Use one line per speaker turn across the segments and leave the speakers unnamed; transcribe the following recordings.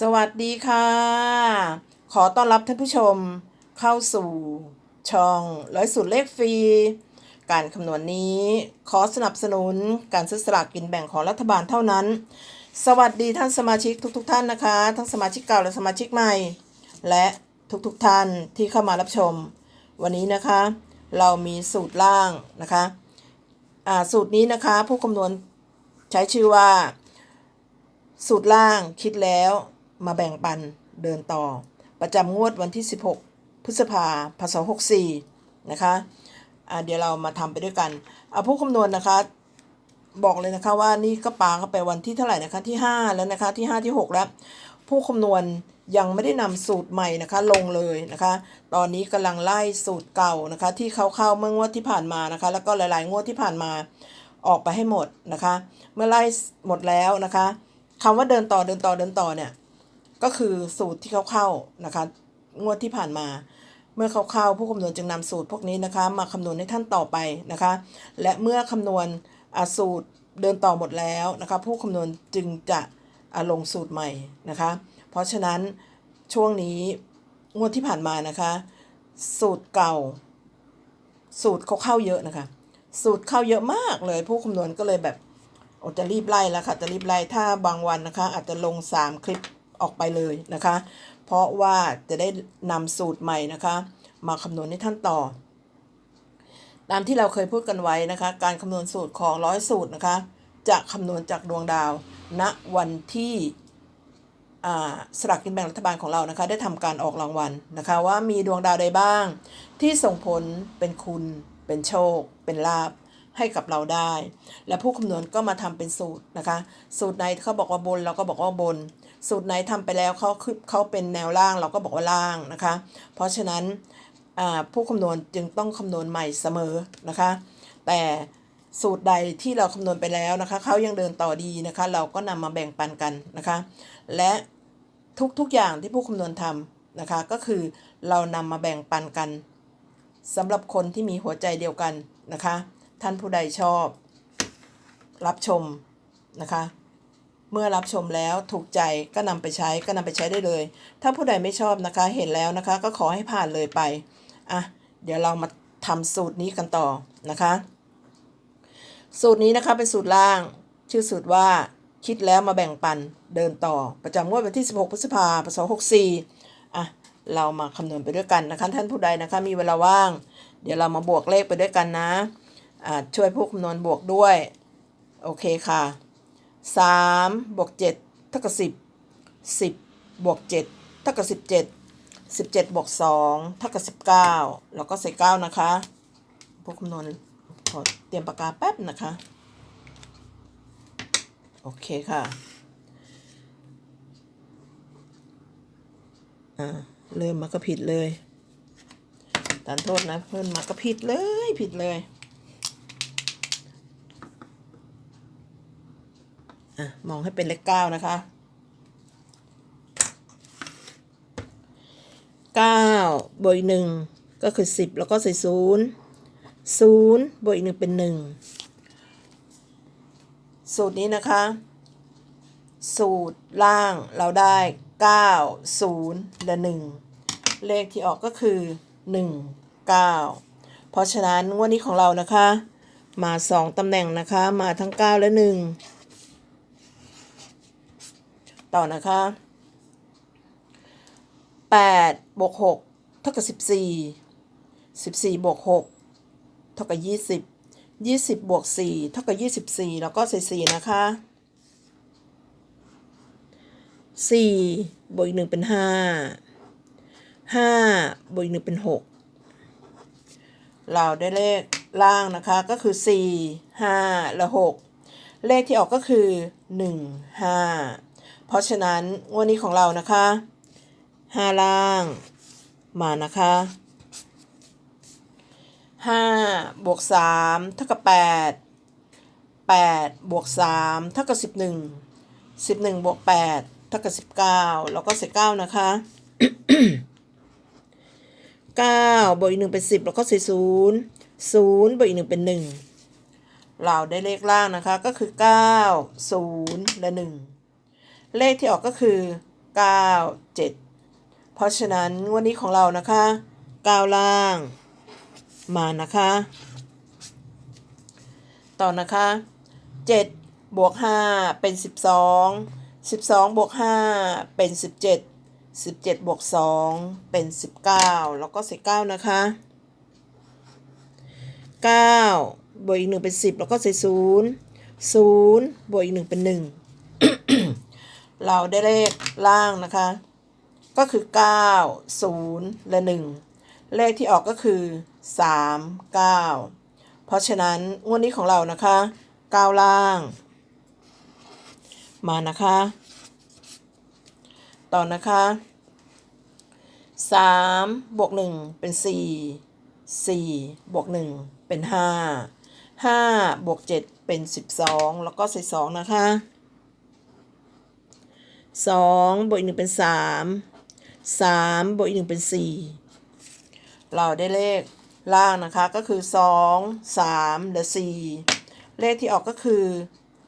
สวัสดีค่ะ ขอต้อนรับท่านผู้ชมเข้าสู่ช่องร้อยสูตรเลขฟรี การคำนวณนี้ขอสนับสนุนการซื้อสลากกินแบ่งของรัฐบาลเท่านั้น สวัสดีท่านสมาชิกทุกๆทท่านนะคะ ทั้งสมาชิกเก่าและสมาชิกใหม่ และทุกๆทท่านที่เข้ามารับชม วันนี้นะคะ เรามีสูตรล่างนะคะอ่าสูตรนี้นะคะ ผู้คำนวณใช้ชื่อว่าสูตรล่างคิดแล้ว มาแบ่งปันเดินต่อ ประจำงวดวันที่ 16 พฤษภาพศ64 นะคะเดี๋ยวเรามาทำไปด้วยกันเอาผู้คำนวณนะคะบอกเลยนะคะว่านี่ก็ปาเข้าไปวันที่เท่าไหร่นะคะที่ 5 แล้วนะคะที่ 5 ที่ 6 แล้ว ผู้คำนวณยังไม่ได้นำสูตรใหม่นะคะลงเลยนะคะ ตอนนี้กำลังไล่สูตรเก่านะคะ ที่เขาเข้าเมื่องวดที่ผ่านมานะคะ แล้วก็หลายๆ งวดที่ผ่านมาออกไปให้หมดนะคะ เมื่อไล่หมดแล้วนะคะคำว่าเดินต่อเดินต่อเดินต่อเนี่ย ก็คือสูตรที่เขาเข้านะคะ งวดที่ผ่านมา เมื่อเขาเข้าผู้คำนวณจึงนำสูตรพวกนี้นะคะ มาคำนวณให้ท่านต่อไปนะคะ และเมื่อคำนวณอ่าสูตรเดินต่อหมดแล้วนะคะ ผู้คำนวณจึงจะอ่าลงสูตรใหม่นะคะ เพราะฉะนั้นช่วงนี้งวดที่ผ่านมานะคะ สูตรเก่า สูตรเขาเข้าเยอะนะคะ สูตรเข้าเยอะมากเลย ผู้คำนวณก็เลยแบบจะรีบไล่แล้วค่ะจะรีบไล่ถ้าบางวันนะคะ อาจจะลง 3 คลิป ออกไปเลยนะคะ เพราะว่าจะได้นำสูตรใหม่นะคะ มาคำนวณให้ท่านต่อ ตามที่เราเคยพูดกันไว้นะคะ การคำนวณสูตรของร้อยสูตรนะคะ จะคำนวณจากดวงดาว ณวันที่อ่าสลากกินแบ่งรัฐบาลของเรานะคะ ได้ทำการออกรางวัลนะคะ ว่ามีดวงดาวใดบ้าง ที่ส่งผลเป็นคุณ เป็นโชค เป็นลาภให้กับเราได้ และผู้คำนวณก็มาทำเป็นสูตรนะคะ สูตรไหนเขาบอกว่าบนเราก็บอกว่าบน สูตรไหนทำไปแล้วเขาคือเขาเป็นแนวล่างเราก็บอกว่าล่างนะคะ เพราะฉะนั้นผู้คำนวณจึงต้องคำนวณใหม่เสมอนะคะ แต่สูตรใดที่เราคำนวณไปแล้วนะคะเขายังเดินต่อดีนะคะ เราก็นำมาแบ่งปันกันนะคะ และทุกๆอย่างที่ผู้คำนวณทำนะคะ ก็คือเรานำมาแบ่งปันกันสำหรับคนที่มีหัวใจเดียวกันนะคะ ท่านผู้ใดชอบ รับชมนะคะ เมื่อรับชมแล้วถูกใจก็นำไปใช้ก็นำไปใช้ได้เลย ถ้าผู้ใดไม่ชอบนะคะ เห็นแล้วนะคะ ก็ขอให้ผ่านเลยไปอะเดี๋ยวเรามาทำสูตรนี้กันต่อนะคะ สูตรนี้นะคะเป็นสูตรล่าง ชื่อสูตรว่าคิดแล้วมาแบ่งปันเดินต่อประจำงวดวันที่ 16 พฤษภาคม64อะเรามาคำนวณไปด้วยกันนะคะ ท่านผู้ใดนะคะมีเวลาว่าง เดี๋ยวเรามาบวกเลขไปด้วยกันนะอ่าช่วยผู้คำนวณบวกด้วย โอเคค่ะ 3บวก7เท่ากับ10 10บวก7เท่ากับ17 17บวก2เท่ากับ19แล้วก็ใส่9นะคะพวกคำนวณขอเตรียมปากกาแป๊บนะคะ โอเคค่ะอ่าเริ่มมาก็ผิดเลยทานโทษนะเพื่อนมาก็ผิดเลยผิดเลย อะมองให้เป็นเลขเก้านะคะเก้าบวกอีกหนึ่งก็คือสิบแล้วก็ใส่ศูนย์ศูนย์บวกอีกหนึ่งเป็นหนึ่งสูตรนี้นะคะ สูตรล่างเราได้เก้าศูนย์และหนึ่งเลขที่ออกก็คือหนึ่งเก้าเพราะฉะนั้นงวดนี้ของเรานะคะ มาสองตำแหน่งนะคะ มาทั้งเก้าและหนึ่ง ต่อนะคะ 8 บวก 6 เท่ากับ 14 14 บวก 6 เท่ากับ 20 20 บวก 4 เท่ากับ 24 แล้วก็ใส่ 4 นะคะ 4 บวกอีก 1 เป็น 5 5 บวกอีก 1 เป็น 6 เราได้เลขล่างนะคะก็คือ 4 5 และ 6 เลขที่ออกก็คือ 1 5 เพราะฉะนั้นงวดนี้ของเรานะคะห้าล่างมานะคะห้าบวกสามเท่ากับแปดแปดบวกสามเท่ากับสิบหนึ่งสิบหนึ่งบวกแปดเท่ากับสิบเก้าแล้วก็ใส่เก้านะคะเก้าบวกอีกหนึ่งเป็นสิบแล้วก็ใส่ศูนย์ศูนย์บวกอีกหนึ่งเป็นหนึ่งเราได้เลขล่างนะคะก็คือเก้าศูนย์และหนึ่ง เลขที่ออกก็คือ 9 7 เพราะฉะนั้นงวันนี้ของเรานะคะก้าวล่างมานะคะ ต่อนะคะ 7 บวก 5 เป็น 12 12 บวก 5 เป็น 17 17 บวก 2 เป็น 19 แล้วก็ใส่9นะคะ 9 บวกอีก 1 เป็น 10 แล้วก็ใส่0 0 บวกอีก 1 เป็น 1 เราได้เลขล่างนะคะ ก็คือ 9 0 และ 1 เลขที่ออกก็คือ 3 9 เพราะฉะนั้นงวดนี้ของเรานะคะก้าล่าง มานะคะ ต่อนะคะ 3 บวก 1 เป็น 4 4 บวก 1 เป็น 5 5 บวก 7 เป็น 12 แล้วก็ใส่2นะคะ 2บวกอีก1เป็น3 3บวกอีก1เป็น4เราได้เลขล่างนะคะก็คือ2 3และ4เลขที่ออกก็คือ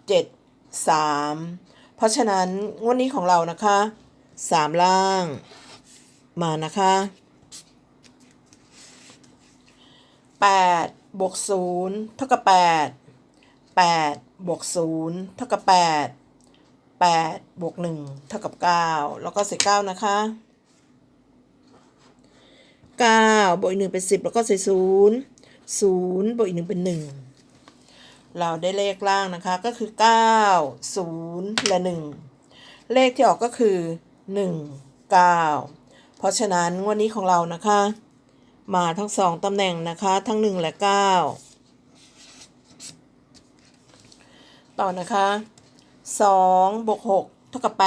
7 3เพราะฉะนั้นงวดนี้ของเรานะคะ3ล่างมานะคะ8บวก0เท่ากับ8 8บวก0เท่ากับ8 8บวก1เท่ากับ 9 แล้วก็ใส่9นะคะ 9 บวกอีก1เป็น 10 แล้วก็ใส่0 0 บวกอีก1เป็น 1 เราได้เลขล่างนะคะก็คือ 9 0 และ 1 เลขที่ออกก็คือ 1 9 เพราะฉะนั้นงวันนี้ของเรานะคะ มาทั้งสองตำแหน่งนะคะทั้ง 1 และ 9 ต่อนะคะ 2บวก6เท่ากับ 8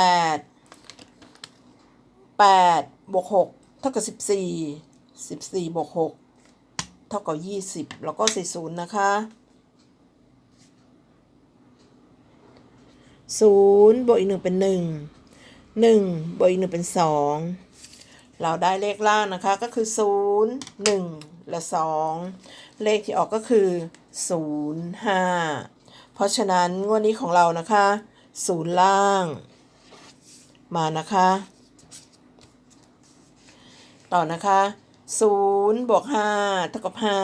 8บวก6เท่ากับ 14 14บวก6เท่ากับ 20 แล้วก็ใส่ศูนย์นะคะศูนย์บวกอีกหนึ่งเป็นหนึ่งหนึ่งบวกอีกหนึ่งเป็นสองเราได้เลขล่างนะคะก็คือศูนย์หนึ่งและสองเลขที่ออกก็คือศูนย์ห้า เพราะฉะนั้นงวดนี้ของเรานะคะศูนย์ล่าง มานะคะ ต่อนะคะศูนย์บวกห้าเท่ากับห้า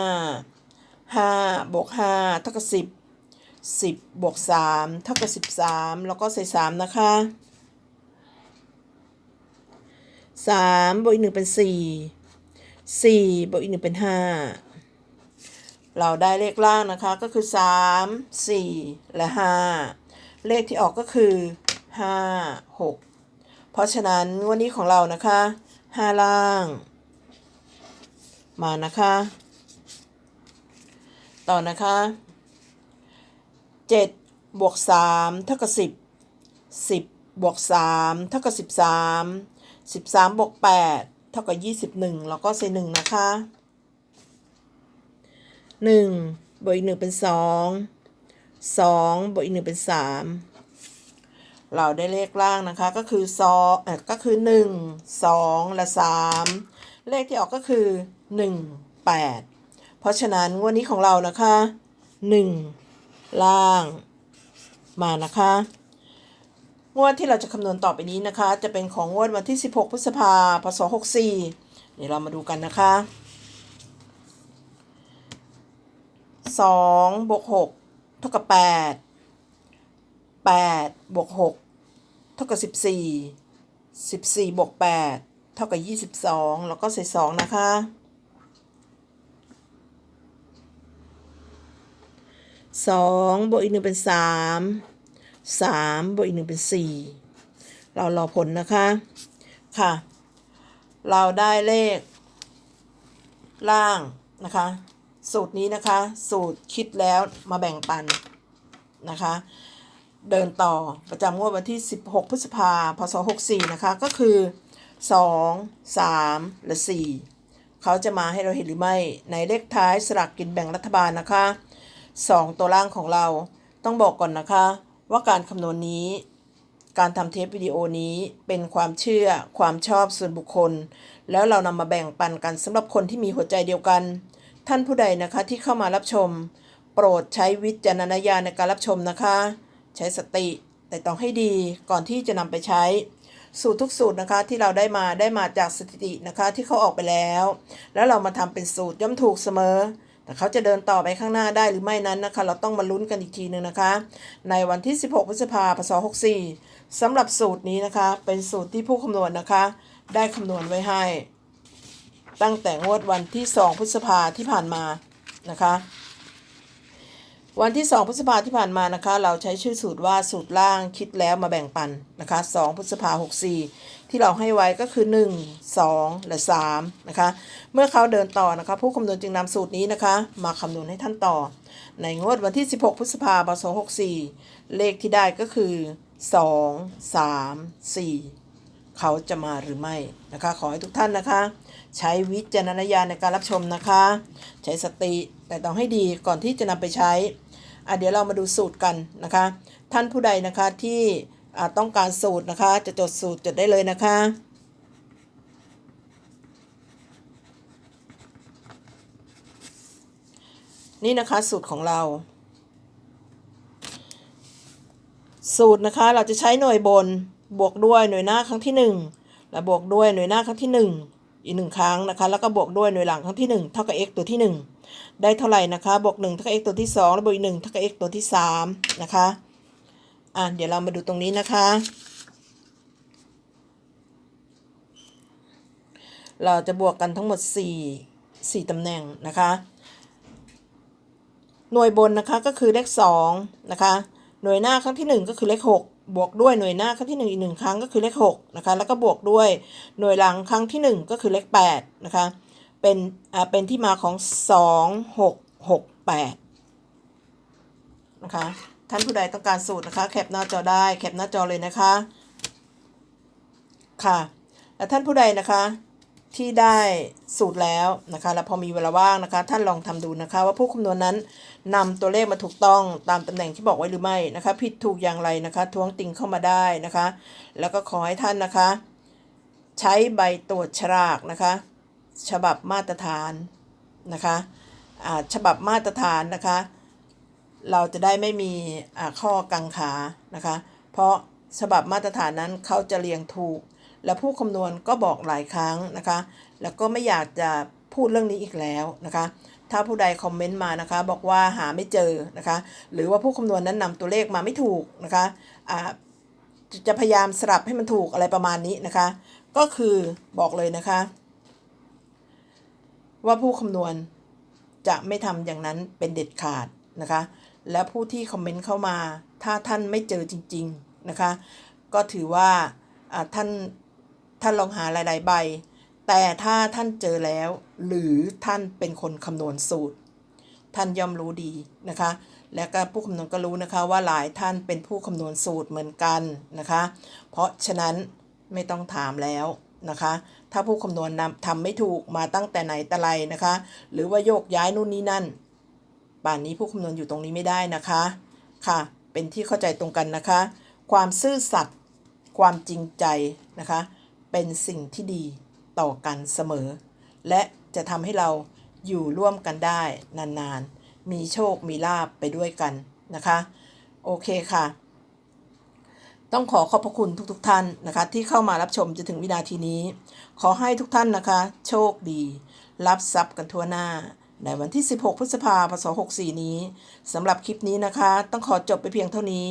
ห้าบวกห้าเท่ากับสิบสิบบวกสามเท่ากับสิบสามแล้วก็ใส่สามนะคะสามบวกอีกหนึ่งเป็นสี่สี่บวกอีกหนึ่งเป็นห้า เราได้เลขล่างนะคะก็คือสามสี่และห้าเลขที่ออกก็คือห้าหกเพราะฉะนั้นวันนี้ของเรานะคะห้าล่าง มานะคะ ต่อนะคะ 7 บวก 3 เท่ากับ 10 10 บวก 3 เท่ากับ 13 13 บวก 8 เท่ากับ 21 แล้วก็ใส่1นะคะ 1บวกอีก1เป็น 2 2บวกอีก1เป็น 3 เราได้เลขล่างนะคะก็คือ2อ่อก็คือ 1 2 และ 3 เลขที่ออกก็คือ 1 8 เพราะฉะนั้นงวดนี้ของเรานะคะ 1 ล่างมานะคะ งวดที่เราจะคำนวณต่อไปนี้นะคะ จะเป็นของงวดวันที่ 16 พฤษภาพศ 64 เดี๋ยวเรามาดูกันนะคะ 2บวก6เท่ากับ8 8บวก6เท่ากับ14 14บวก8เท่ากับ22แล้วก็ใส่2นะคะสองบวกอีกหนึ่งเป็นสามสามบวกอีกหนึ่งเป็นสี่เรารอผลนะคะ ค่ะ เราได้เลขล่างนะคะ สูตรนี้นะคะ สูตรคิดแล้วมาแบ่งปันนะคะ เดินต่อประจำงวดวันที่ 16 พฤษภาพศ64 นะคะ ก็คือ 2 3 และ 4 เขาจะมาให้เราเห็นหรือไม่ในเลขท้ายสลากกินแบ่งรัฐบาลนะคะสองตัวล่างของเราต้องบอกก่อนนะคะ ว่าการคำนวณนี้การทำเทปวิดีโอนี้เป็นความเชื่อความชอบส่วนบุคคล แล้วเรานำมาแบ่งปันกันสำหรับคนที่มีหัวใจเดียวกัน ท่านผู้ใดนะคะที่เข้ามารับชม โปรดใช้วิจารณญาณในการรับชมนะคะ ใช้สติแต่ต้องให้ดีก่อนที่จะนำไปใช้ สูตรทุกสูตรนะคะที่เราได้มาได้มาจากสถิตินะคะที่เขาออกไปแล้ว แล้วเรามาทำเป็นสูตรย่อมถูกเสมอแต่เขาจะเดินต่อไปข้างหน้าได้หรือไม่นั้นนะคะ เราต้องมาลุ้นกันอีกทีหนึ่งนะคะ ในวันที่ 16 พฤษภาคม64สำหรับสูตรนี้นะคะ เป็นสูตรที่ผู้คำนวณนะคะ ได้คำนวณไว้ให้ ตั้งแต่งวดวันที่ 2 พฤษภาที่ผ่านมานะคะ วันที่ 2 พฤษภาที่ผ่านมานะคะ เราใช้ชื่อสูตรว่าสูตรล่างคิดแล้วมาแบ่งปันนะคะ2พฤษภา64 ที่เราให้ไว้ก็คือ 1 2 และ3นะคะ เมื่อเขาเดินต่อนะคะ ผู้คำนวณจึงนำสูตรนี้นะคะ มาคำนวณให้ท่านต่อ ในงวดวันที่ 16 พฤษภาคม2564 เลขที่ได้ก็คือ 2 3 4 เขาจะมาหรือไม่นะคะ ขอให้ทุกท่านนะคะ ใช้วิจารณญาณในการรับชมนะคะ ใช้สติแต่ต้องให้ดีก่อนที่จะนำไปใช้อะเดี๋ยวเรามาดูสูตรกันนะคะ ท่านผู้ใดนะคะที่ต้องการสูตรนะคะ จะจดสูตรจดได้เลยนะคะนี่นะคะสูตรของเรา สูตรนะคะเราจะใช้หน่วยบนบวกด้วยหน่วยหน้าครั้งที่หนึ่งและบวกด้วยหน่วยหน้าครั้งที่หนึ่ง อีกหนึ่งครั้งนะคะ แล้วก็บวกด้วยหน่วยหลังครั้งที่หนึ่งเท่ากับ x ตัวที่หนึ่งได้เท่าไหร่นะคะ บวกหนึ่งเท่ากับ x ตัวที่สองแล้วบวกอีกหนึ่งเท่ากับ x ตัวที่สามนะคะ อะ เดี๋ยวเรามาดูตรงนี้นะคะ เราจะบวกกันทั้งหมด 4 4ตำแหน่งนะคะ หน่วยบนนะคะก็คือเลข2นะคะ หน่วยหน้าครั้งที่ 1 ก็คือเลข6 บวกด้วยหน่วยหน้าครั้งที่ 1 อีกหนึ่งครั้งก็คือเลข6นะคะแล้วก็บวกด้วยหน่วยหลังครั้งที่ 1 ก็คือเลข8นะคะเป็นอ่าเป็นที่มาของ 2 6 6 8นะคะท่านผู้ใดต้องการสูตรนะคะแคปหน้าจอได้แคปหน้าจอเลยนะคะค่ะและท่านผู้ใดนะคะ ที่ได้สูตรแล้วนะคะ แล้วพอมีเวลาว่างนะคะ ท่านลองทำดูนะคะ ว่าผู้คำนวณนั้นนำตัวเลขมาถูกต้องตามตำแหน่งที่บอกไว้หรือไม่นะคะ ผิดถูกอย่างไรนะคะ ท้วงติงเข้ามาได้นะคะ แล้วก็ขอให้ท่านนะคะ ใช้ใบตรวจฉลากนะคะ ฉบับมาตรฐานนะคะอ่าฉบับมาตรฐานนะคะ เราจะได้ไม่มีอ่าข้อกังขานะคะ เพราะฉบับมาตรฐานนั้นเขาจะเรียงถูก และผู้คำนวณก็บอกหลายครั้งนะคะ แล้วก็ไม่อยากจะพูดเรื่องนี้อีกแล้วนะคะ ถ้าผู้ใดคอมเมนต์มานะคะ บอกว่าหาไม่เจอนะคะ หรือว่าผู้คำนวณนั้นนำตัวเลขมาไม่ถูกนะคะจะจะพยายามสลับให้มันถูกอะไรประมาณนี้นะคะ ก็คือบอกเลยนะคะ ว่าผู้คำนวณจะไม่ทำอย่างนั้นเป็นเด็ดขาดนะคะ และผู้ที่คอมเมนต์เข้ามา ถ้าท่านไม่เจอจริง ๆนะคะ ก็ถือว่าท่าน ท่านลองหาหลาย ๆ ใบ แต่ถ้าท่านเจอแล้ว หรือท่านเป็นคนคำนวณสูตร ท่านย่อมรู้ดีนะคะ และก็ผู้คำนวณก็รู้นะคะว่าหลายท่านเป็นผู้คำนวณสูตรเหมือนกันนะคะ เพราะฉะนั้นไม่ต้องถามแล้วนะคะ ถ้าผู้คำนวณนำทำไม่ถูกมาตั้งแต่ไหนแต่ไรนะคะ หรือว่าโยกย้ายนู่นนี่นั่นป่านนี้ผู้คำนวณอยู่ตรงนี้ไม่ได้นะคะค่ะ เป็นที่เข้าใจตรงกันนะคะ ความซื่อสัตย์ความจริงใจนะคะ เป็นสิ่งที่ดีต่อกันเสมอ และจะทำให้เราอยู่ร่วมกันได้นานๆ มีโชคมีลาบไปด้วยกันนะคะ โอเคค่ะ ต้องขอขอบพระคุณทุกๆทท่านนะคะ ที่เข้ามารับชมจนถึงวินาทีนี้ ขอให้ทุกท่านนะคะ โชคดี รับทรัพย์กันทั่วหน้า ในวันที่ 16 พฤษภาคม 64 นี้สำหรับคลิปนี้นะคะ ต้องขอจบไปเพียงเท่านี้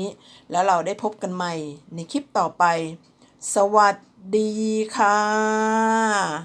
แล้วเราได้พบกันใหม่ในคลิปต่อไป สวัสดี ดีค่ะ